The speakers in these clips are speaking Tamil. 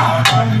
செய்தார்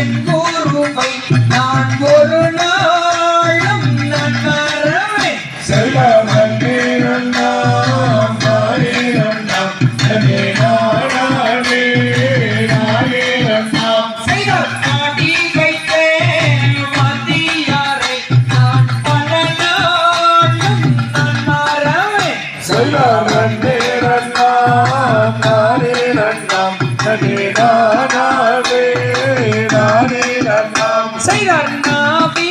என் குருவை நான் ஒரு நாளும் நான் மறவேன் செய்தார் பாடி வைத்த வாத்தியாரை நான் பல நாளும் நான் மறவேன் செய்தார் நாவி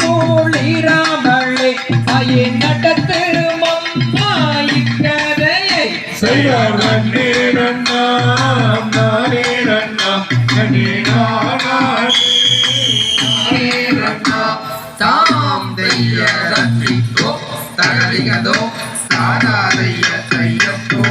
கோழிராமளே தாயே நடத்து அம்மா இக்கரையை தாம் தெய்ய ரத்திக்கோ தகதிகதோ தாடாதைய தையத்தோ